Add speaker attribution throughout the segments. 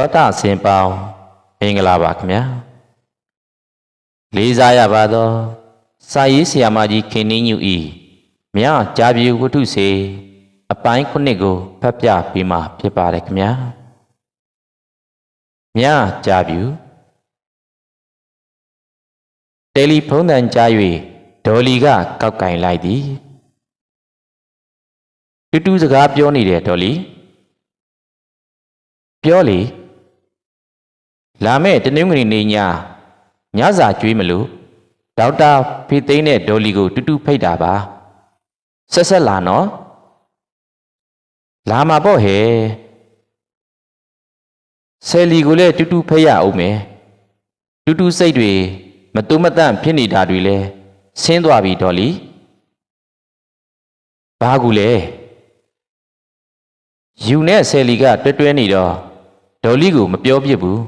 Speaker 1: သောတာဆင်ပေါင်းမင်္ဂလာပါခင်ဗျာလေးစားရပါသောစာရေးဆရာမကြီးခင်နှင်းညူဤမြကြာပြေဝတ္ထုစေအပိုင်းခုနှစ်ကိုဖတ်ပြပေးမှာဖြစ်ပါတယ်ခင်ဗျာမြကြာပြေတယ်လီဖုန်းတန်ကြား၍ဒေါ်လီကကောက်ကင်လိုက်သည်တူတူစကားပြောနေတယ်ဒေါ်လီပြောလေ လာမဲ့တနင်္ဂနွေနေ့ညညစာကျွေးမလို့ဒေါက်တာဖေသိန်းနဲ့ဒေါ်လီကိုတူတူဖိတ်တာပါဆက်ဆက်လာနော်လာမှာပေါ့ဟဲ့ဆယ်လီကိုလည်းတူတူဖိတ်ရအောင်မယ်တူတူစိတ်တွေမတုမတန့်ဖြစ်နေတာတွေလဲဆင်းသွားပြီဒေါ်လီဘာကူလဲယူနဲ့ဆယ်လီကတွဲတွဲနေတော့ဒေါ်လီကိုမပြောပြစ်ဘူး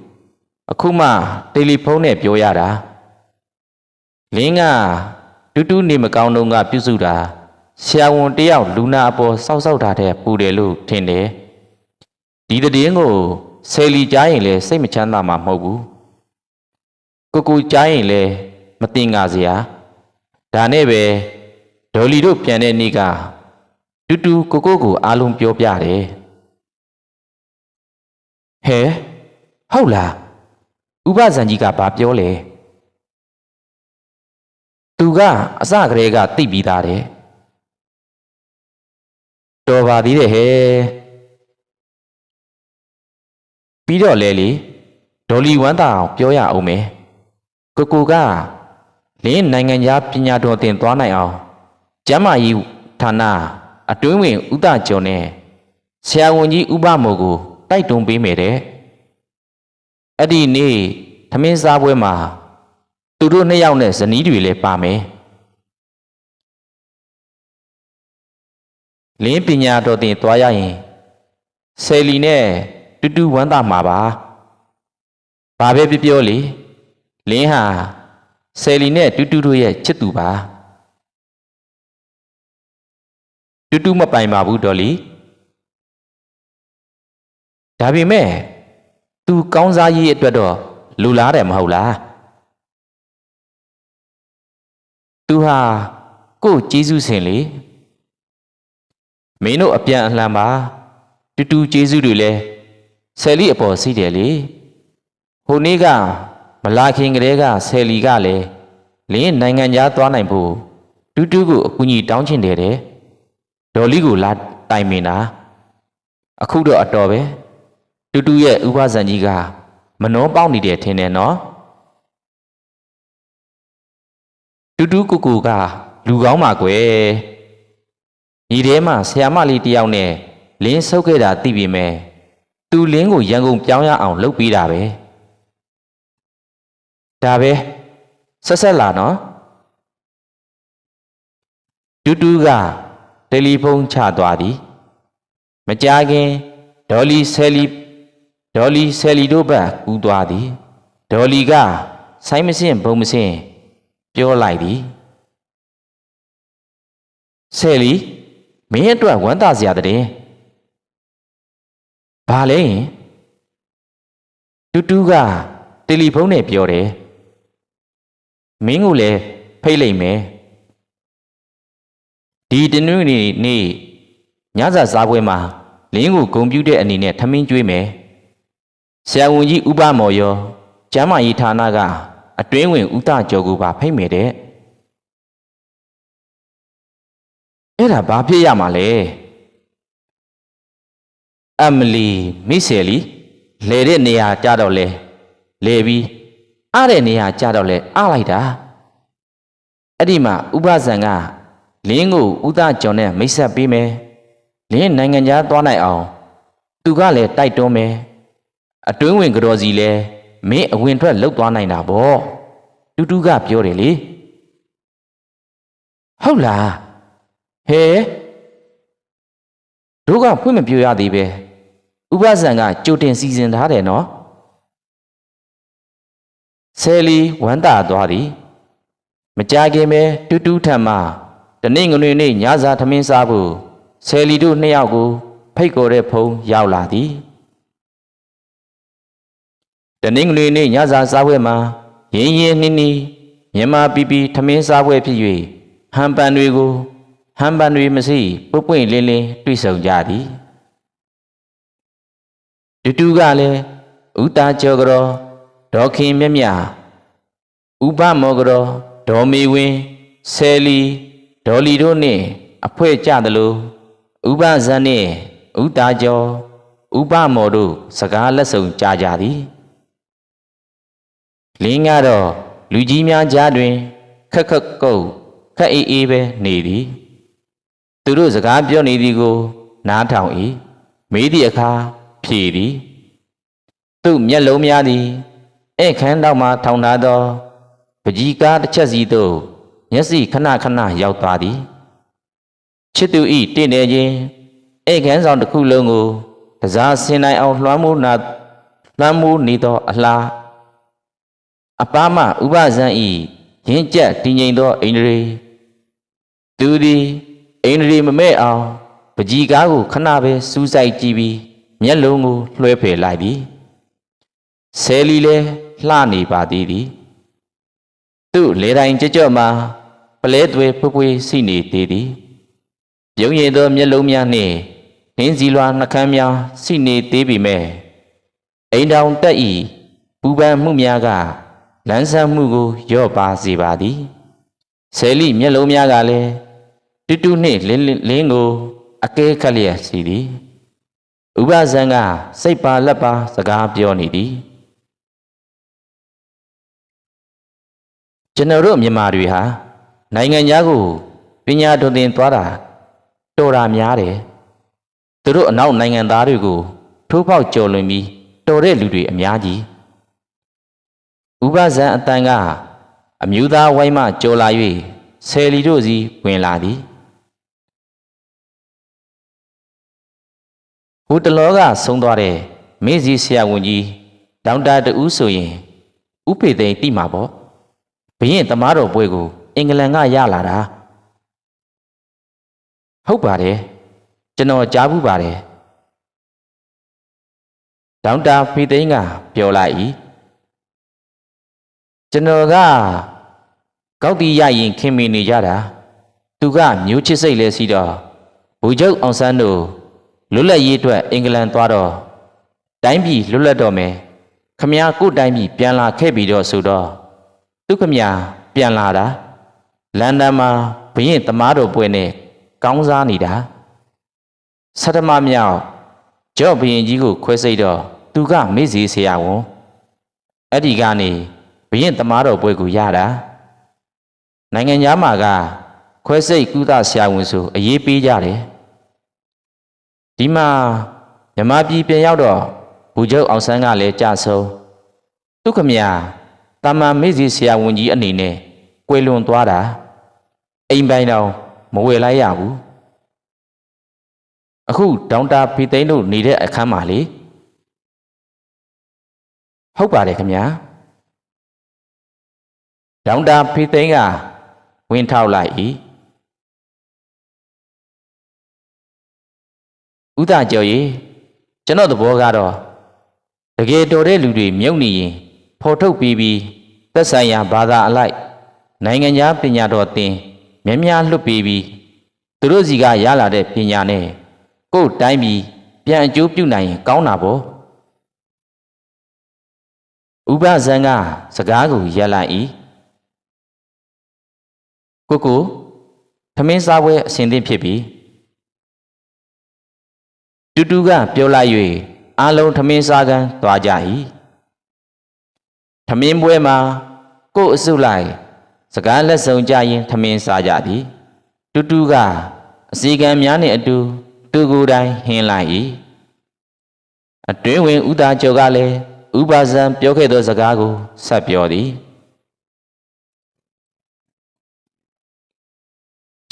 Speaker 1: အခုမှတယ်လီဖုန်းနဲ့ပြောရတာလင်းကတူတူနေမကောင်းတော့ကပြုစုတာဆရာဝန်တယောက်လူနာအပေါ်စောက်စောက်ထားတဲ့ပူတယ်လို့ထင်တယ်ဒီတည်င်းကိုဆယ်လီကြားရင်လည်းစိတ်မချမ်းသာမှာမဟုတ်ဘူးကိုကူကြားရင်လည်းမတင်ငါစရာဒါနဲ့ပဲဒေါ်လီတို့ပြန်တဲ့နေ့ကတူတူကိုကိုကိုအားလုံးပြောပြတယ်ဟဲဟုတ်လား ဥပဇန်ကြီးကဘာပြောလဲသူကအစကတည်းကသိပြီးသားတယ်တော်ပါသေးတယ်ဟဲပြီးတော့လဲလေဒေါ်လီဝမ်းသာအောင်ပြောရအောင်မယ်ကိုကိုကလင်းနိုင်ငံသားပညာတော်သင်သွားနိုင်အောင်ကျမ်းမာရေးဌာနအတွင်းဝင်ဥဒကျော်နဲ့ဆရာဝန်ကြီးဥပမို့ကိုတိုက်တွန်းပေးမယ်တဲ့ အဲ့ဒီနေ့သမင်းစားပွဲမှာသူတို့နှစ်ယောက်နဲ့ဇနီးတွေလည်းပါမယ်လင်းပညာတော်တင်သွားရရင်ဆယ်လီနဲ့တူတူဝမ်းသာမှာပါဘာပဲပြောပြောလေလင်းဟာဆယ်လီနဲ့တူတူတို့ရဲ့ချစ်သူပါတူတူမပိုင်ပါဘူးဒေါ်လီဒါပေမဲ့ သူကောင်းစားရေးအတွက်တော့လူလားတယ်မဟုတ်လားသူဟာကို့ကျေးဇူးစင်လေမင်းတို့အပြန်အလှန်ပါတူတူကျေးဇူးတွေလဲဆယ်လီအပေါ်စိတ်တယ်လေဟိုနေ့ကမလာခင်ကလေးကဆယ်လီကလည်းလင်းနိုင်ငံသားသွားနိုင်ဖို့တူတူကိုအကူအညီတောင်းချင်တယ်တဲ့ဒေါ်လီကိုလာတိုင်မင်တာအခုတော့အတော်ပဲ တူတူရဲ့ဥပဇန်ကြီးကမနှောပေါက်နေတယ်ထင်တယ်နော်တူတူကူကူကလူကောင်းပါကွယ်ညီထဲမှာဆရာမလေးတယောက်နဲ့လင်းဆုပ်ခဲ့တာသိပြီမဲ့သူလင်းကိုရန်ကုန်ပြောင်းရအောင်လုပ်ပေးတာပဲဒါပဲဆက်ဆက်လာနော်တူတူကတယ်လီဖုန်းချသွားသည် မကြာခင်ဒေါ်လီဆယ်လီ ဒေါ်လီဆယ်လီတို့ဘက်ကူးသွားသည်ဒေါ်လီကဆိုင်းမစင်ဘုံမစင်ပြောလိုက်သည်ဆယ်လီမင်းအတွက်ဝမ်းသာစရာတဲ့ဘာလဲယင်တူတူကတယ်လီဖုန်းနဲ့ပြောတယ်မင်းကိုလည်းဖိတ်လိုက်မယ်ဒီတနင်္ဂနွေနေ့ညစာစားပွဲမှာလင်းကိုဂုံပြူတဲ့အနေနဲ့ထမင်းကျွေးမယ် ဆရာဝန်ကြီးဥပမော်ရောကျမ်းမာရေးဌာနကအတွင်းဝင်ဥဒကျော်ကိုပါဖိတ်မယ်တဲ့အဲ့ဒါဘာဖြစ်ရမှာလဲအမလီမိဆယ်လီလဲတဲ့နေရာကြတော့လဲလဲပြီးအားတဲ့နေရာကြတော့လဲအားလိုက်တာအဲ့ဒီမှာဥပဇံကလင်းကိုဥဒကျော်နဲ့မိတ်ဆက်ပေးမယ်လင်းနိုင်ငံသားသွားနိုင်အောင်သူကလည်းတိုက်တွန်းမယ် အတွင်းဝင်ကြော်စီလဲမင်းအဝင်ထွက်လှုပ်သွားနိုင်တာဗောတူတူကပြောတယ်လေဟုတ်လားဟဲတို့ကဖွင့်မပြရသေးပဲဥပဇံကကြိုတင်စီစဉ်ထားတယ်နော်ဆယ်လီဝမ်းသာသွားသည်မကြခင်ပဲတူတူထံမှတနေ့ငွေနေ့ညစာထမင်းစားဖို့ဆယ်လီတို့နှစ်ယောက်ကို ဖိတ်ခေါ်တဲ့ဖုံးရောက်လာသည် တနင်္ဂနွေနေ့ညစာစားပွဲမှာရင်းရင်းနှီးနှီးမြန်မာပြည်ပြည်ထမင်းစားပွဲဖြစ်၍ဟန်ပန်တွေကိုဟန်ပန်တွေမရှိပွပွင့်လင်းလင်းတွေ့ဆုံကြသည်တူတူကလည်းဥတာကျော်ကြောဒေါခင်မြတ်မြဥပမောကြောဒေါ်မေဝင်းဆယ်လီဒေါ်လီတို့နှင့်အဖွဲ့ကြသလိုဥပဇန်နှင့်ဥတာကျော်ဥပမော်တို့စကားလက်ဆောင်ကြကြသည် လင်းကတော့လူကြီးများကြားတွင်ခက်ခက်ကုတ်ခက်အေးအေးပဲနေသည်သူတို့စကားပြောနေသည်ကို နားထောင်၏မေးသည့်အခါဖြေသည်သူ့မျက်လုံးများသည်ဧခန်းတော်မှထောင်ထားသောပကြီးကားတစ်ချက်စီသို့မျက်စိခဏခဏရောက်သွားသည်ချစ်သူဤတင့်တယ်ခြင်းဧခန်းဆောင်တစ်ခုလုံးကိုတစားဆင်နိုင်အောင်လွှမ်းမိုးနာလွှမ်းမိုးနေသောအလား အပားမဥပဇံဤရင်းကျက်တည်ငြိမ်သောအိန္ဒြေသူသည်အိန္ဒြေမမဲ့အောင်ပကြီးကားကိုခဏပဲစူးစိုက်ကြည့်ပြီးမျက်လုံးကိုလွှဲဖယ်လိုက်သည်ဆယ်လီလည်းလှနေပါသေးသည်သူ့လေတိုင်းကြကြော့မှာပလဲသွဲဖွဖွစီနေသေးသည်ပြုံးရည်သောမျက်လုံးများနှင့်နှင်းစီလွာနှကမ်းများစီနေသေးပေမဲ့အိမ်တောင်တက်ဤပူပန်မှုများက လန်းဆန်းမှုကိုရော့ပါစေပါသည်ဆယ်လီမျက်လုံးများကလည်းတူတူနှင့်လင်းလင်းကိုအကဲခတ်လျက်စီသည်ဥပဇံကစိတ်ပါလက်ပါစကားပြောနေသည်ကျွန်တော်တို့မြန်မာတွေဟာနိုင်ငံသားကိုပညာတော်သင်သွားတာတော်တာများတယ်သူတို့အနောက်နိုင်ငံသားတွေကိုထိုးဖောက်ကြော်လွင်ပြီးတော်တဲ့လူတွေအများကြီး ဥပဇံအတန်ကအမျိုးသားဝိုင်းမှကြော်လာ၍ဆယ်လီတို့စီဝင်လာသည်ဟိုတလောကဆုံးသွားတဲ့မေဇီဆရာဝန်ကြီးဒေါက်တာတူးဆိုရင်ဥပေသိန်းတိမှာပေါ့ဘရင်သမားတော်ပွဲကို အင်္ဂလန်ကရလာတာဟုတ်ပါတယ်ကျွန်တော်ကြားဘူးပါတယ်ဒေါက်တာဖေသိန်းကပြောလိုက်၏ ကျွန်တော်ကကောက်တီရရင်ခင်မင်နေကြတာသူကမျိုးချစ်စိတ်လဲစီတော့ဘူချုပ်အောင်ဆန်းတို့လွတ်လပ်ရေးအတွက်အင်္ဂလန်သွားတော့တိုင်းပြည်လွတ်လပ်တော့မယ်ခမ ्या ကို့တိုင်းပြည်ပြန်လာခဲ့ပြီးတော့ဆိုတော့သူခမ ्या ပြန်လာတာလန်ဒန်မှာဘရင်သမားတော်ပွဲနဲ့ကောင်းစားနေတာဆထမမြောက်ကြော့ဘရင်ကြီးကိုခွဲစိတ်တော့သူကမေ့စီဆရာဝန်အဲ့ဒီကနေ ဘရင်သမားတော်ပွဲကိုရတာနိုင်ငံသားမှာကခွဲစိတ်ကုသဆရာဝန်ဆိုအရေးပေးကြတယ်ဒီမှာမြမပြည်ပြန်ရောက်တော့ဘူချုပ်အောင်ဆန်းကလည်းကြဆုံးသူခမညာတာမန်မေ့စီဆရာဝန်ကြီးအနေနဲ့ကွယ်လွန်သွားတာအိမ်ပိုင်တော်မဝယ်လိုက်ရဘူးအခုဒေါက်တာဖီသိန်းတို့နေတဲ့အခန်းမှာလေဟုတ်ပါတယ်ခင်ဗျာ ဒေါန်တာဖေးသိန်းကဝင်ထောက်လိုက်၏ဥဒကျော်ရေကျွန်တော်သဘောကတော့တကယ်တော်တဲ့လူတွေမြုပ်နေရင်ဖော်ထုတ်ပြီးပြီးသက်ဆိုင်ရာဘာသာအလိုက်နိုင်ငံခြားပညာတော်သင်မြဲမြလွတ်ပြီးပြီးသူတို့စီကရလာတဲ့ပညာနဲ့ကိုယ်တိုင်းပြည်ပြန်အကျိုးပြုနိုင်ရင်ကောင်းတာပေါ့ဥပဇံကစကားကိုရက်လိုက်၏ ကိုကိုသမင်းစားပွဲအစဉ်သင့်ဖြစ်ပြီတူတူကပြောလိုက်၍အားလုံးသမင်းစားကန်းသွားကြ၏သမင်းပွဲမှာကို့အစုလိုက် စကားလက်ဆောင်ကြရင်သမင်းစားကြသည်တူတူကအစီကံများနှင့်အတူ သူကိုယ်တိုင်ဟင်းလိုက်၏အတွင်းဝင်ဥသားကျော်ကလည်းဥပါဇံပြောခဲ့သောစကားကိုဆက်ပြောသည်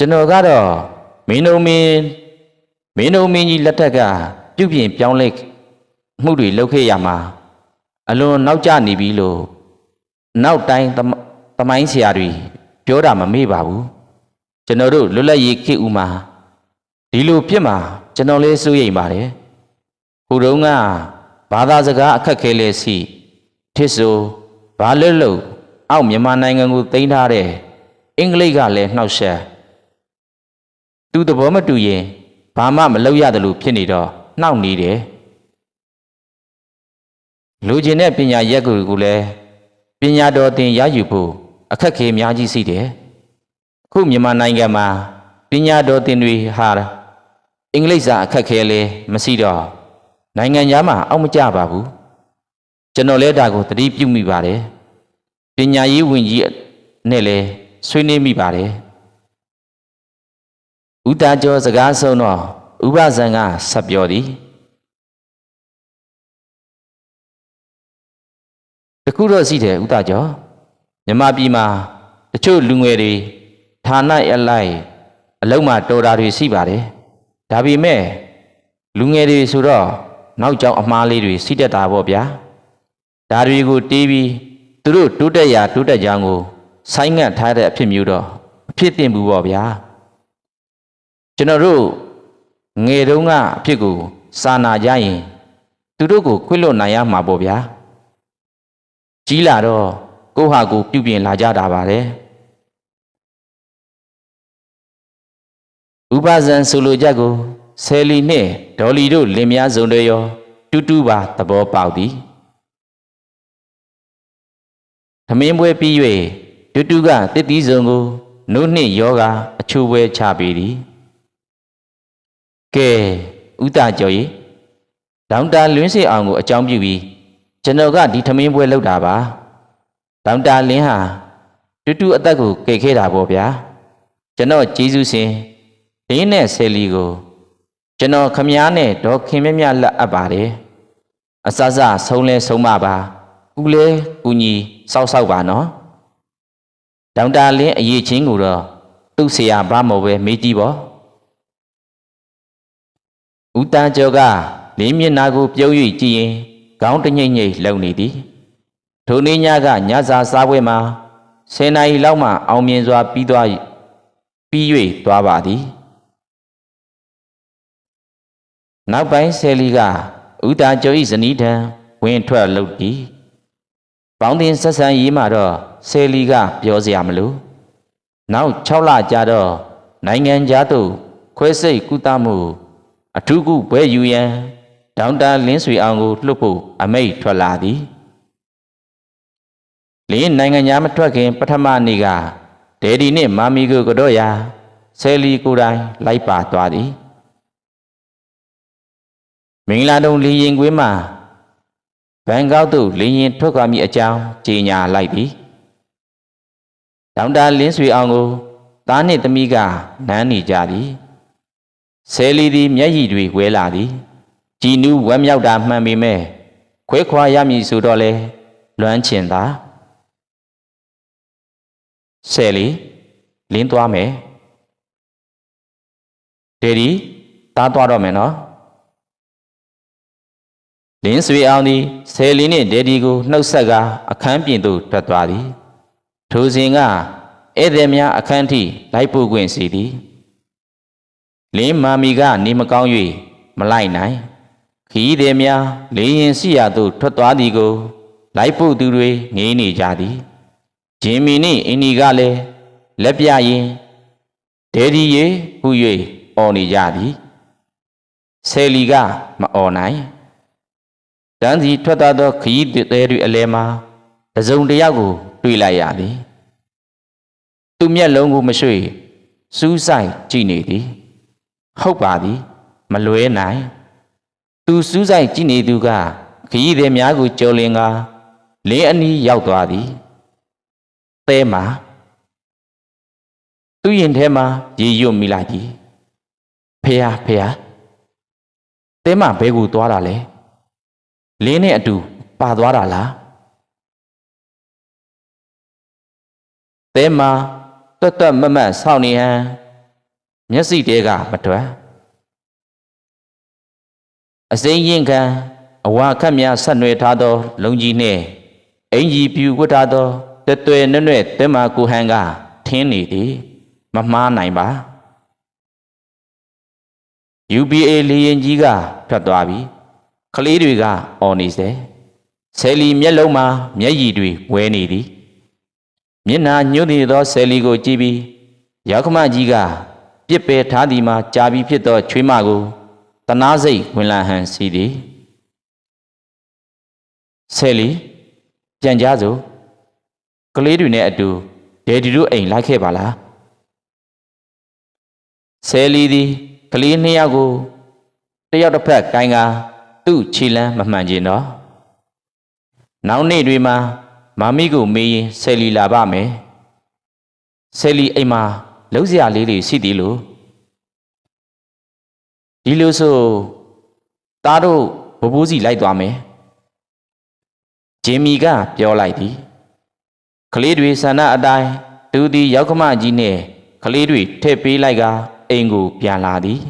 Speaker 1: ကျွန်တော်ကတော့မင်းတို့မင်းမင်းတို့မင်းကြီးလက်ထက်ကပြုပြင်ပြောင်းလဲမှုတွေလုပ်ခဲ့ရမှာအလွန်နောက်ကျနေပြီလို့နောက်တိုင်းသမိုင်းဆရာတွေပြောတာမမေ့ပါဘူးကျွန်တော်တို့လွတ်လပ်ရေးခေတ်ဦးမှာဒီလိုပြစ်မှာကျွန်တော်လေးစိုးရိမ်ပါတယ်ဟိုတုန်းကဘာသာစကားအခက်ခဲလဲစီထစ်ဆိုဘာလွတ်လို့အောက်မြန်မာနိုင်ငံကိုသိမ်းထားတဲ့အင်္ဂလိပ်ကလည်းနှောက်ယှက် သူသဘောမတူရင်ဘာမှမလုပ်ရတယ်လို့ဖြစ်နေတော့နှောက်နေတယ်လူကျင်တဲ့ပညာရက်ကိုကိုလည်းပညာတော်သင်ရယူဖို့အခက်အခဲအများကြီးရှိတယ်အခုမြန်မာနိုင်ငံမှာပညာတော်သင်တွေဟာအင်္ဂလိပ်စာအခက်အခဲလည်းမရှိတော့နိုင်ငံသားမှာအောက်မကြပါဘူးကျွန်တော်လည်းဒါကိုသတိပြုမိပါတယ်ပညာရေးဝန်ကြီးနဲ့လည်းဆွေးနွေးမိပါတယ် ဥတာကျော်စကားဆုံးတော့ဥပဇံကဆက်ပြောသည်တခုတော့ရှိတယ်ဥတာကျော်မြမပြည်မှာတချို့လူငယ်တွေဌာနအလိုက်အလုံးမှာတော်တာတွေရှိပါတယ်ဒါပေမဲ့လူငယ်တွေဆိုတော့နောက်ကျောင်းအမားလေးတွေစီးတက်တာပေါ့ဗျာဒါတွေကိုတီးပြီးသူတို့တိုးတက်ရာတိုးတက်ကြောင်းကိုဆိုင်းငံ့ထားတဲ့အဖြစ်မျိုးတော့အဖြစ်တင်ဘူးပေါ့ဗျာ ကျွန်တော်တို့ငယ်တုန်းကအဖြစ်ကိုစာနာကြရင် သူတို့ကိုခွင့်လွတ်နိုင်ရမှာပေါ့ဗျာကြီးလာတော့ကိုယ့်ဟာကိုယ်ပြုပြင်လာကြတာပါတယ်ဥပဇံဆိုလိုချက်ကိုဆယ်လီနှင့်ဒေါ်လီတို့လင်မယားစုံတွေရောတူတူပါသဘောပေါက်သည်သမင်းပွဲပြီး၍တူတူကတစ်တီးစုံကိုနှုတ်နှင့်ယောဂအချိုးပွဲချပေသည် ကဲဥတကြော်ရီဒေါက်တာလွင်းစေအောင်ကိုအကြောင်းပြုပြီးကျွန်တော်ကဒီသမင်းပွဲလုပ်တာပါဒေါက်တာလင်းဟာတူတူအသက်ကိုကယ်ခဲ့တာပေါ့ဗျာကျွန်တော်ကျေးဇူးရှင်ဒင်းနဲ့ဆယ်လီကို ကျွန်တော်ခမည်းနဲ့ဒေါ်ခင်မြမြလက်အပ်ပါတယ်အစစဆုံးလဲဆုံးမပါကုလဲကုညီစောက်စောက်ပါနော်ဒေါက်တာလင်းအရေးချင်းကိုတော့သူ့ဆရာဘာမို့ပဲမေးကြည့်ပေါ့ ဦးတန်းကျော်ကလင်းမျက်နာကိုပြုံး၍ကြည့်ရင်ခေါင်းတညိမ့်ညိမ့်လုံနေသည်ထိုနေ့ညကညစာစားပွဲမှာဆယ်နာရီလောက်မှအောင်မြင်စွာပြီးသွားပြီး၍သွားပါသည်နောက်ပိုင်းဆယ်လီကဥတာကျော်ဤဇနီးထံဝင်ထွက်လုပ်သည်ပေါင်းတင်ဆက်ဆံရေးမှာတော့ဆယ်လီကပြောစရာမလိုနောက်6လကြာတော့နိုင်ငံသားတို့ခွဲစိတ်ကုသမှု အထူးကုဘွဲယူရန်ဒေါက်တာလင်းဆွေအောင်ကိုလွှတ်ဖို့အမိတ်ထွက်လာသည်လင်းနိုင်ငံသားမထွက်ခင် ပထမနေ့ကဒယ်ဒီနှင့်မာမီကိုကတော့ရာဆယ်လီကိုယ်တိုင်လိုက်ပါသွားသည်မင်္ဂလာတုံလေရင်ကွင်းမှာဘန်ကောက်သို့လေရင်ထွက်ခွာမိအကြောင်းကြေညာလိုက်သည်ဒေါက်တာလင်းဆွေအောင်ကိုသားနှင့်သမီးကနမ်းနေကြသည် ဆယ်လီသည် မျက်ရည်တွေဝဲလာသည်ကြည်နူးဝမ်းမြောက်တာမှန်ပေမဲ့ခွဲခွာရမည်ဆိုတော့လေလွမ်းချင်သာဆယ်လီလင်းသွားမယ်ဒေဒီသားသွားတော့မယ်နော်လင်းဆွေအောင်သည်ဆယ်လီနှင့်ဒေဒီကိုနှုတ်ဆက်ကအခန်းပြင်သို့ထွက်သွားသည်ထိုစဉ်ကဧည့်သည်များအခန်းထိလိုက်ပို့ခွင့်စီသည် လင်းမာမီကနေမကောင်း၍မလိုက်နိုင်ခီးသည်များလေရင်စီရသို့ထွက်သွားသည်ကို လိုက်ပို့သူတွေငေးနေကြသည်ဂျင်မီနှင့်အင်းဒီကလည်းလက်ပြရင်ဒေဒီရေဟု၍អော်နေကြသည်ဆယ်လီကမអော်နိုင်တန်းစီထွက်သွားသောခရီးသည်တွေအလဲမှာတစုံတယောက်ကို တွေ့လိုက်ရသည် သူမျက်လုံးကိုမရွှေ့စူးဆိုင်ကြည့်နေသည် ဟုတ်ပါသည် မလွဲနိုင် သူစူးဆိုင်ကြည့်နေသူကခရီးသည်များကိုကြော်လင်ကလင်းအနီးရောက်သွားသည်သဲမှာသူ့ရင်ထဲမှာရေရွတ်မိလိုက်သည်ဖေဟာဖေဟာသဲမှာဘဲကိုသွားတာလဲလင်းနဲ့အတူပါသွားတာလားသဲမှာတွတ်တွတ်မတ်မတ်ဆောင်းနေဟန် မျက်စိတဲကမထွက်အစိမ်းရင်ခံအဝါခတ်များဆက်နွယ်ထားသော လုံကြီးနှင့်အင်ကြီးပြူဝတ်ထားသောတတွယ်နွဲ့နွဲ့တဲမာကိုဟန်ကထင်းနေသည်မမှားနိုင်ပါ UBA လေရင်ကြီးကထွက်သွားပြီကလေးတွေကအော်နေစေဆယ်လီမျက်လုံးမှာမျက်ရည်တွေဝဲနေသည်မျက်နာညှို့နေသောဆယ်လီကိုကြည့်ပြီးရောက်ခမကြီးက ပြစ်ပယ်ထားသည်မှာကြာပြီးဖြစ်သောချွေးမကိုတနာစိတ်ဝင်လန်ဟန်စီသည်ဆယ်လီပြန်ကြစို့ကလေးတွေနဲ့အတူဒေဒီတို့အိမ်လိုက်ခဲ့ပါလားဆယ်လီသည်ကလေးနှစ်ယောက်ကိုတယောက်တစ်ဖက်ကိုင်းကာသူ့ခြေလမ်းမမှန်ကျင်တော့နောက်နေ့တွေမှာမမီကိုမေးရင်ဆယ်လီလာပါမယ်ဆယ်လီအိမ်မှာ လုံးစရာလေးတွေရှိသေးလို့ဒီလိုဆိုသားတို့ဘဘိုးစီလိုက်သွားမယ်ဂျင်မီကပြောလိုက်သည်ကလေးတွေဆန္ဒအတိုင်းသူသည်ရောက်ခမကြီးနဲ့ကလေးတွေထည့်ပေးလိုက်ကအိမ်ကိုပြန်လာသည်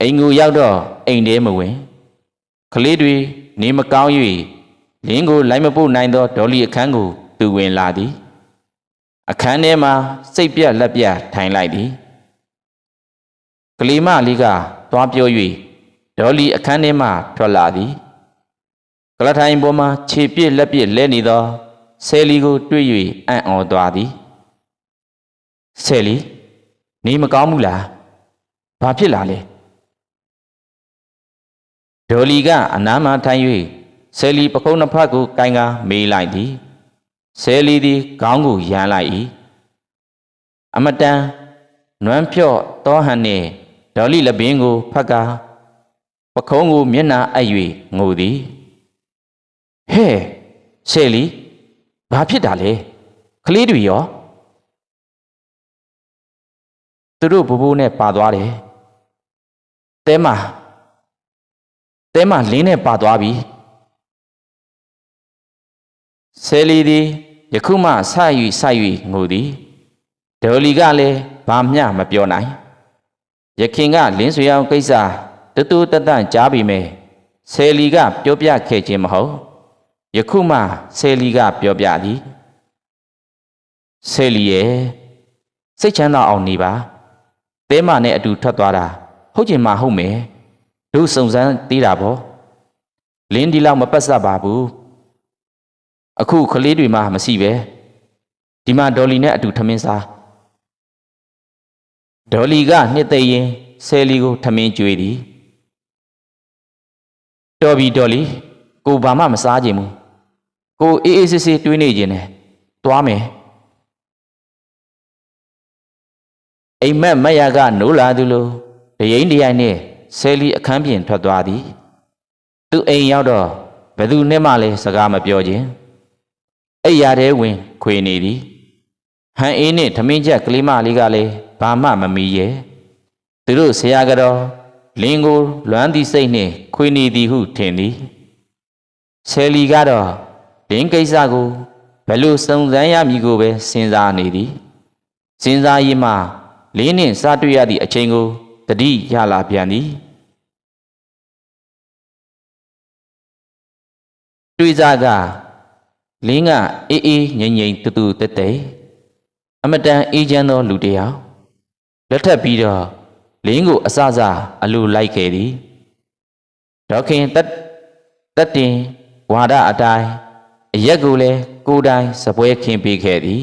Speaker 1: အိမ်ကိုရောက်တော့အိမ်ထဲမဝင်ကလေးတွေနေမကောင်း၍လင်းကိုလိုက်မပို့နိုင်သောဒေါ်လီအခန်းကိုသူဝင်လာသည် အခန်းထဲမှာစိတ်ပြက်လက်ပြက်ထိုင်လိုက်သည်ကလေးမလေးကသွားပြော၍ဒေါ်လီအခန်းထဲမှထွက်လာသည်ကလထိုင်ပေါ်မှာခြေပြစ်လက်ပြစ်လဲနေသောဆယ်လီကိုတွေ့၍အံ့ဩသွားသည်ဆယ်လီနေမကောင်းဘူးလားဘာဖြစ်လာလဲဒေါ်လီကအနားမှထိုင်၍ဆယ်လီပခုံးနှစ်ဖက်ကိုကိုင်းကားမေးလိုက်သည် ဆယ်လီသည်ခေါင်းကိုရမ်းလိုက်၏အမတန်နွမ်းဖြော့တောဟန်နှင့်ဒေါ်လီလက်ပင်ကိုဖက်ကားပခုံးကိုမျက်နှာအပ်၍ငိုသည်ဟဲ့ဆယ်လီဘာဖြစ်တာလဲကလေးတွေရောသူတို့ဘိုးဘိုးနဲ့ပါသွားတယ်တဲမှာတဲမလင်းနဲ့ပါသွားပြီ ဆယ်လီသည်ယခုမှဆ၍ဆ၍ငိုသည်ဒေါ်လီကလည်းဘာမျှမပြောနိုင်ယခင်ကလင်းဆွေအောင်ကိစ္စတတူတတန့်ကြားပြီမဲ့ဆယ်လီကပြောပြခဲ့ခြင်းမဟုတ်ယခုမှဆယ်လီကပြောပြသည်ဆယ်လီရဲ့စိတ်ချမ်းသာအောင်နေပါတဲမနဲ့အတူထွက်သွားတာဟုတ်ချင်မှဟုတ်မယ်တို့စုံစမ်းသေးတာပေါ့လင်းဒီလောက်မပတ်သက်ပါဘူး အခုကလေးတွေမှမရှိပဲဒီမှာဒေါ်လီနဲ့အတူထမင်းစားဒေါ်လီကနှစ်သိရင်ဆယ်လီကိုထမင်းကျွေးသည်တော်ပြီဒေါ်လီကိုဘာမှမစားခြင်းဘူးကိုအေးအေးဆေးဆေးတွေးနေခြင်းနဲ့သွားမယ်အိမ်မက်မက်ရကနိုးလာသူလိုတရင်တရိုင်နဲ့ဆယ်လီအခန်းပြင်ထွက်သွားသည် သူအိမ်ရောက်တော့ဘယ်သူနဲ့မှလည်းစကားမပြောခြင်း အိယာထဲဝင်ခွေနေသည်ဟန်အေးနဲ့ထမင်းချက်ကလေးမလေးကလည်းဘာမှမမီရဲ့သူတို့ဆရာကတော်လင်းကိုလွမ်းသည့်စိတ်နှင့်ခွေနေသည်ဟုထင်သည်ဆယ်လီကတော့လင်းကိစ္စကိုဘယ်လိုစုံစမ်းရမည်ကိုပဲစဉ်းစားနေသည်စဉ်းစားရင်းမှလင်းနှင့်စတွေ့ရသည့်အချိန်ကိုတတိရလာပြန်သည်တွေ့စားက လင်းကအေးအေးငြိမ်ငြိမ်တူတူတက်တက်အမတန်အေးချမ်းသောလူတစ်ယောက်လက်ထပ်ပြီးတော့လင်းကိုအစစအလိုလိုက်ခဲ့သည်ဒေါခင်တက်တက်တင်ဝါဒအတိုင်းအရက်ကိုလည်းကိုယ်တိုင်စပွဲခင်းပေးခဲ့သည်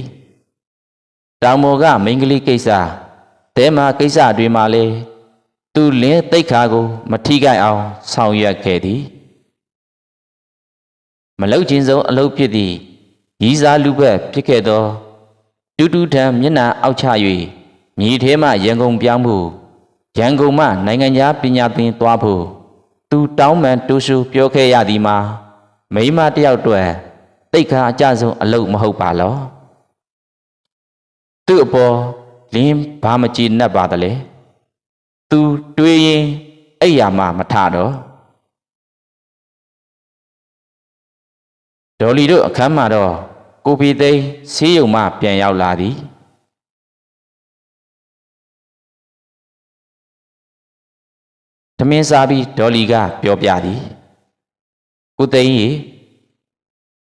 Speaker 1: တောင်မော်ကမိန်းကလေးကိစ္စတဲမာကိစ္စတွေမှာလဲသူလင်းတိတ်ခါကို မထိခိုက်အောင်ဆောင်ရွက်ခဲ့သည် မလုတ်ချင်းဆုံးအလုပ်ဖြစ်သည့်ရီးစားလူဘက်ဖြစ်ခဲ့သောတူတူထံမျက်နှာအောက်ချ၍မြေထဲမှရန်ကုန်ပြောင်းဖို့ရန်ကုန်မှနိုင်ငံခြားပညာသင်သွားဖို့သူတောင်းပန်တူရှူပြောခဲ့ရသည်မှာမိမတယောက်တွင်တိတ်ခါအကြဆုံးအလုပ်မဟုတ်ပါလောသူ့အပေါ်လင်းဘာမကြည်နပ်ပါသလဲသူတွေးရင်အဲ့ရမှမထတော့ ဒေါ်လီတို့အခန်းမှာတော့ကိုဖီသိန်းဆေးရုံမှပြန်ရောက်လာသည်သမင်းစားပြီးဒေါ်လီကပြောပြသည်ကိုသိန်းရေ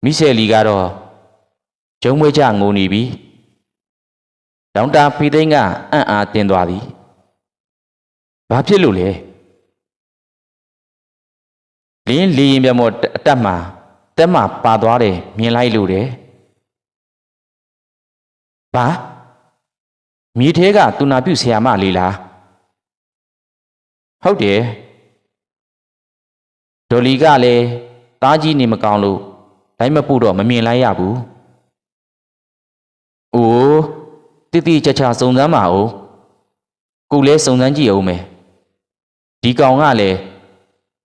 Speaker 1: မိဆယ်လီကတော့ဂျုံမွေးချငိုနေပြီဒေါက်တာဖီသိန်းကအံ့အားတင်းသွားသည်ဘာဖြစ်လို့လဲလင်းလီရင်ပြမောအတက်မှာ တက်မှပါသွားတယ်မြင်လိုက်လို့တယ်ဘာမြေထဲကသူနာပြုဆရာမလေးလားဟုတ်တယ်ဒေါ်လီကလည်းတားကြီးနေမကောင်းလို့လိုက်မပို့တော့မမြင်လိုက်ရဘူးအိုးတိတိကျကျစုံစမ်းပါဦးကိုလည်းစုံစမ်းကြည့်အောင်မယ်ဒီကောင်ကလည်း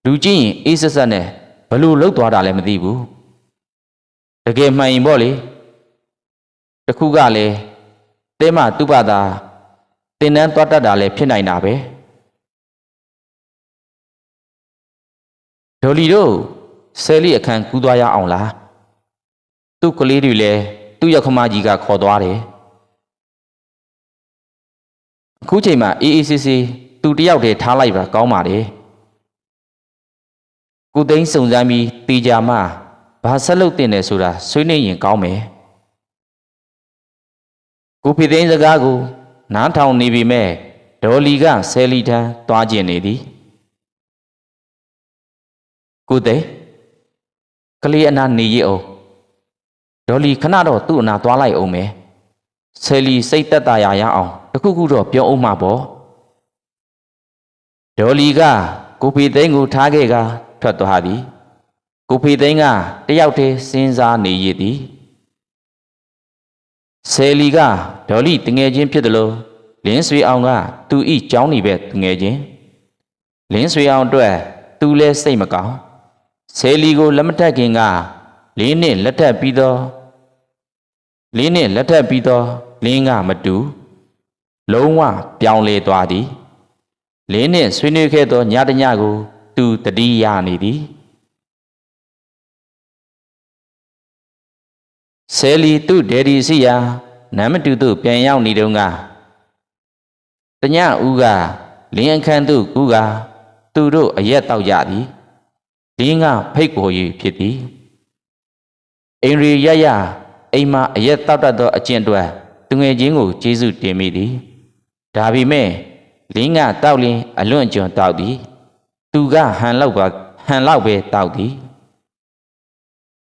Speaker 1: လူကြည့်ရင်အေးဆက်ဆက်နဲ့ ဘလို့လှုပ်သွားတာလည်းမသိဘူးတကယ်မှန်ရင်ပေါ့လေတခုကလည်းတဲမသူ့ဘာသာတင်တန်းသွားတတ်တာလည်းဖြစ်နိုင်တာပဲဒေါ်လီတို့ဆယ်လီအခန်းကူးသွားရအောင်လားသူ့ကလေးတွေလည်းသူ့ရောက်ခမကြီးကခေါ်သွားတယ်အခုချိန်မှာအေးအေးဆေးဆေးသူတယောက်တည်းထားလိုက်ပါကောင်းပါတယ် ကိုသိန်းစုံစမ်းပြီးတေချာမှဘာဆက်လုပ်တင်တယ်ဆိုတာဆွေးနွေးရင်ကောင်းမယ်ကိုဖေသိန်းစကားကိုနားထောင်နေပြီမဲ့ဒေါ်လီကဆယ်လီထန်းသွားကျင်နေသည်ကိုသိန်းကလေးအနာနေရအောင်ဒေါ်လီခဏတော့သူ့အနာသွားလိုက်အောင်မယ်ဆယ်လီစိတ်သက်သာရရအောင်တခုခုတော့ပြောအောင်မှာပေါ့ဒေါ်လီကကိုဖေသိန်းကိုထားခဲ့က ထွက်သွားသည်ကိုဖေသိန်းကတယောက်တည်းစဉ်းစားနေရသည်ဆယ်လီကဒေါ်လီတငယ်ချင်းဖြစ်တယ်လို့လင်းဆွေအောင်က သူဤကြောင်းနေပဲတငယ်ချင်းလင်းဆွေအောင်အတွက် သူလဲစိတ်မကောင်းဆယ်လီကိုလက်မထက်ခင်ကလေးနှစ်လက်ထက်ပြီးတော့လေးနှစ်လက်ထက်ပြီးတော့လင်းကမတူလုံးဝပြောင်းလဲသွားသည်လင်းနှင့်ဆွေးနွေးခဲ့သောညတညကို သူတတိယနေသည်ဆယ်လီသူ့ဒယ်ဒီစီယာနမ်းမတူသို့ပြန်ရောက်နေတုန်းကတညဦးကလင်းအခန်းသို့ကူးကသူတို့အရက်တောက်ကြသည်လင်းကဖိတ်ကို၍ဖြစ်သည်အိမ်ရီရရအိမ်မှာအရက်တောက်တတ်သောအကျင့်တွေသူငယ်ချင်းကိုကျေးဇူးတင်မိသည်ဒါပေမဲ့လင်းကတောက်လင်းအလွန့်ကျွံတောက်သည် သူကဟန်လောက်ပါဟန်လောက်ပဲတောက်သည်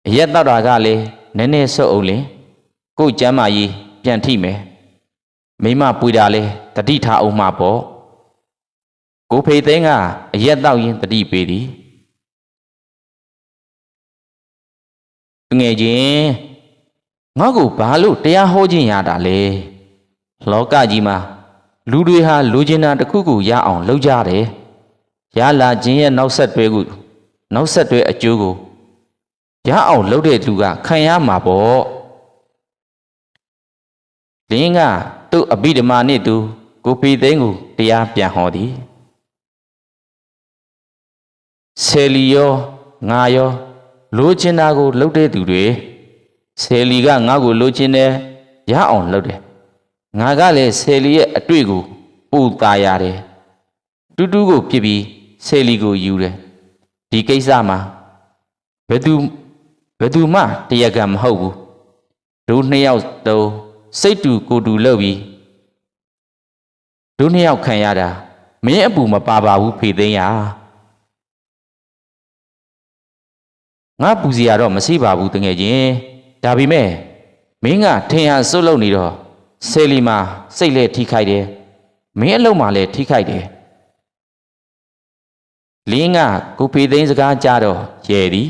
Speaker 1: အရက်တောက်တာကလည်းနည်းနည်းဆုပ်အောင်လင်ကို့ကျမ်းမာကြီးပြန်ထိမယ်မိမပွေတာလဲတတိထားအောင်မှာပေါ့ကိုဖေသိန်းကအရက်တောက်ရင်တတိပေးသည်ငယ်ချင်းငါ့ကိုဘာလို့တရားဟောခြင်းရတာလဲလောကကြီးမှာလူတွေဟာလူကျင်တာတစ်ခုခုရအောင်လုပ်ကြတယ် ရလာခြင်းရဲ့နောက်ဆက်တွဲကိုနောက်ဆက်တွဲအကျိုးကိုရအောင်လုပ်တဲ့သူကခံရမှာပေါ့လင်းကသူ့အဘိဓမ္မာနဲ့သူကိုပီသိန်းကိုတရားပြန်ဟောသည်ဆယ်လီယောငါယောလိုချင်တာကိုလုပ်တဲ့သူတွေဆယ်လီကငါ့ကိုလိုချင်တယ်ရအောင်လုပ်တယ်ငါကလည်းဆယ်လီရဲ့အတွေ့ကိုပူตาရတယ်တူးတူးကိုပြစ်ပြီး ဆယ်လီကိုယူတယ်ဒီကိစ္စမှာဘယ်သူဘယ်သူမှတရားကံမဟုတ်ဘူးတို့နှစ်ယောက်တော့စိတ်တူကိုယ်တူလုပ်ပြီးတို့နှစ်ယောက်ခံရတာမင်းအပူမပါပါဘူးဖေသိန်းရငါပူစီရတော့မရှိပါဘူးတကယ်ချင်းဒါပေမဲ့မင်းကထင်ရစွတ်လုပ်နေတော့ဆယ်လီမှာစိတ်လည်းထိခိုက်တယ်မင်းအလုံးမှာလည်းထိခိုက်တယ် လင်းကကိုဖေသိန်းစကားကြတော့ရဲသည်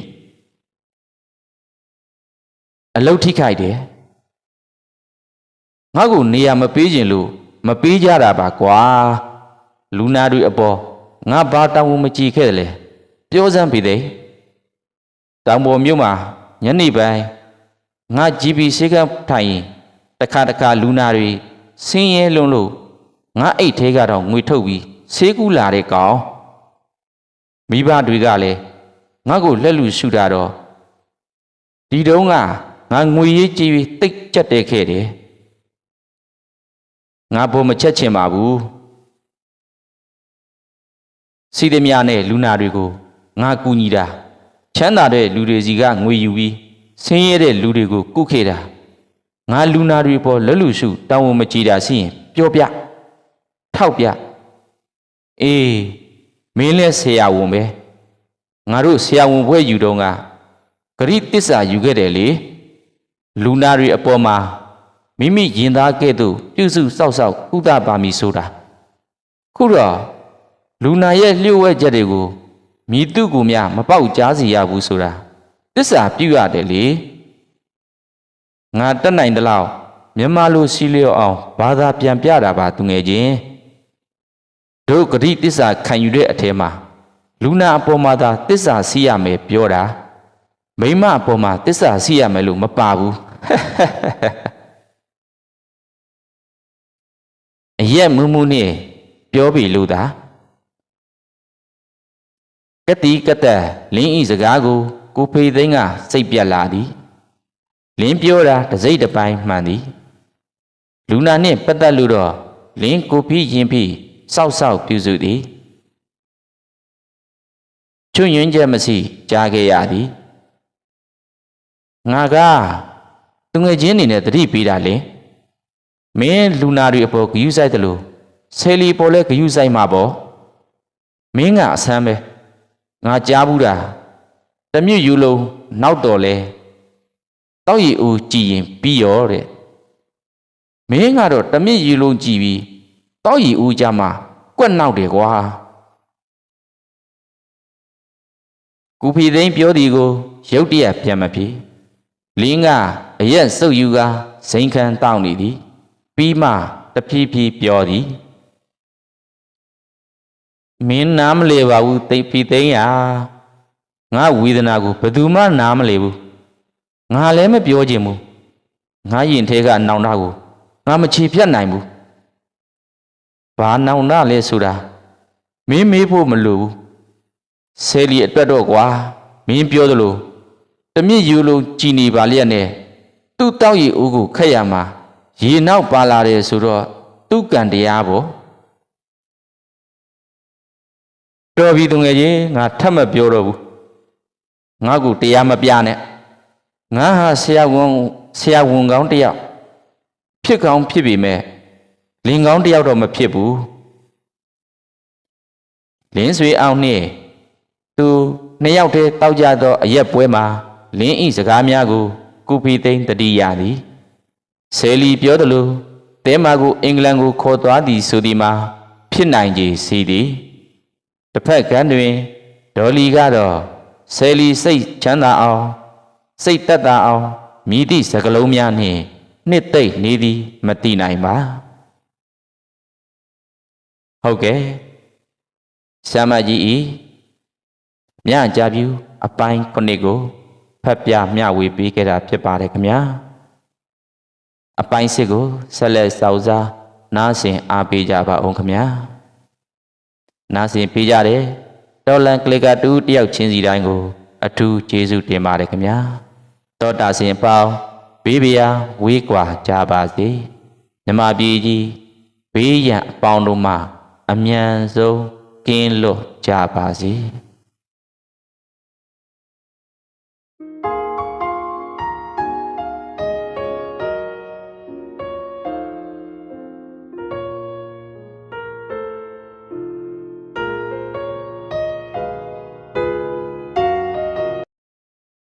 Speaker 1: အလုတ်ထိခိုက်တယ်ငါ့ကိုနေရာမပေးခြင်းလို့မပေးကြတာပါကွာလူနာတွေအပေါ်ငါဘာတောင်းဝန်မကြည့်ခဲ့တယ်လေပြောစမ်းပြီတဲ့တောင်ပေါ်မြို့မှာညနေပိုင်းငါ GB ဆေးကထိုင်ရင်တခါတခါလူနာတွေဆင်းရဲလွန်းလို့ငါအိတ်သေးကတော့ငွေထုတ်ပြီးဆေးကူးလာတဲ့ကောင် မိဘတွေကလည်းငါ့ကိုလက်လူရှူတာတော့ဒီတုန်းကငါငွေရေးကြည့်ပြီးတိတ်ကြက်တဲ့ခဲ့တယ်ငါဘုံမချက်ချင်ပါဘူးစီသည်များနဲ့လူနာတွေကိုငါကူညီတာချမ်းသာတဲ့လူတွေစီကငွေယူပြီးဆင်းရဲတဲ့လူတွေကိုကုခဲ့တာငါလူနာတွေပေါ်လက်လူရှုတောင်းဝမကြည်တာရှိရင်ပြောပြထောက်ပြအေး မင်းလဲဆရာဝန်ပဲငါတို့ဆရာဝန်ဘွဲ့ယူတော့ကဂရိတစ္ဆာယူခဲ့တယ်လေလူနာတွေအပေါ်မှာမိမိရင်သားကဲ့သို့ပြုစုစောက်စောက်ကုသပါမည်ဆိုတာခုတော့လူနာရဲ့လျှို့ဝှက်ချက်တွေကိုမြည်သူကူများမပေါက်ကြားစီရဘူးဆိုတာတစ္ဆာပြုရတယ်လေငါတက်နိုင်တဲ့လောက်မြန်မာလိုစီလျော့အောင်ဘာသာပြန်ပြတာပါသူငယ်ချင်း တို့ဂရိတစ္ဆာခံယူတဲ့အထဲမှာလူနာအပေါ်မှာသာတစ္ဆာစီးရမယ်ပြောတာမိမအပေါ်မှာတစ္ဆာစီးရမယ်လို့မပါဘူးအရက်မူးမူးနဲ့ပြောပြီလို့သာကတိကတက်လင်းဤစကားကို ကိုဖေသိန်းကစိတ်ပြက်လာသည်လင်းပြောတာတစိမ့်တစ်ပိုင်းမှန်သည် လူနာနှင့်ပတ်သက်လို့တော့လင်းကိုဖီးရင်ဖီး စောက်စောက်ပြုစုသည်ချွညွင်းချက်မရှိကြားခဲ့ရသည်ငါကသူငယ်ချင်းနေနဲ့တတိပေးတာလေမင်းလူနာတွေအပေါ်ဂယုဆိုင်တယ်လို့ဆယ်လီပေါ်လဲဂယုဆိုင်မှာပေါ့မင်းကအဆမ်းပဲငါကြားဘူးတာတမြင့်ယူလုံးနောက်တော်လဲတောက်ရီဦးကြည်ရင်ပြီးရောတဲ့မင်းကတော့တမြင့်ယူလုံးကြည်ပြီး တောက်ရီဦးကြမှာကွက်နောက်တယ်ကွာကူဖီသိန်းပြောသည်ကိုရုတ်တရက်ပြန်မပြေလင်းကအရက်စုပ်ယူကာဇိမ်ခံတောင်းနေသည်ပြီးမှတဖြည်းဖြည်းပြောသည်မင်းနားမလဲပါဘူးတိတ်ဖီသိန်းရငါဝေဒနာကိုဘယ်သူမှနားမလဲဘူးငါလည်းမပြောချင်ဘူးငါရင်ထဲကနောင်တကိုငါမချေဖြတ်နိုင်ဘူး ဘာနောင်တလဲဆိုတာမင်းမေးဖို့မလိုဘူးဆယ်လီအတွက်တော့ကွာမင်းပြောသလိုတမြင့်ယူလုံးကြည်နေပါလျက်နဲ့သူ့တောက်ရည်ဦးကိုခက်ရမှာရေနောက်ပါလာတယ်ဆိုတော့သူ့ကံတရားပေါ့တော်ပြီသူငယ်ချင်းငါထပ်မပြောတော့ဘူးငါကူတရားမပြနဲ့ငါဟာဆရာဝန်ဆရာဝန်ကောင်းတစ်ယောက်ဖြစ်ကောင်းဖြစ်ပြီမဲ့ လင်ကောင်းတစ်ယောက်တော့မဖြစ်ဘူးလင်းဆွေအောင်နှင့်သူနှစ်ယောက်တည်းတောက်ကြသောအရက်ပွဲမှာလင်းဤစကားများကို ကုဖီသိန်းတတိယသည်ဆယ်လီပြောသလိုတဲမာကိုအင်္ဂလန်ကိုခေါ်သွားသည်ဆိုသည်မှာဖြစ်နိုင်ခြေစီသည်တစ်ဖက်ကန်းတွင်ဒေါ်လီကတော့ဆယ်လီစိတ်ချမ်းသာအောင်စိတ်သက်သာအောင်မြည်သည့်စကလုံးများနှင့်နှစ်သိမ့်နေသည်မတိနိုင်ပါ ဟုတ်ကဲ့ဆ iam မကြီးဤမြကြပြူအပိုင်းခုနှစ်ကိုဖတ်ပြမျှဝေပေးခဲ့တာဖြစ်ပါတယ်ခင်ဗျာအပိုင်းစစ်ကိုဆက်လက်စောက်စားနားဆင်အားပေးကြပါအောင်ခင်ဗျာနားဆင်ပေးကြတယ်တော်လန်ကလစ်ကတူတယောက်ချင်းစီတိုင်းကို အထူးကျေးဇူးတင်ပါတယ်ခင်ဗျာတောတာဆင်ပေါင်းဘေးပရာဝေးကွာကြပါစေမြမပြည်ကြီးဘေးရန်အပေါင်းတို့မှ အမြန်ဆုံးကင်းလွတ်ကြပါစေ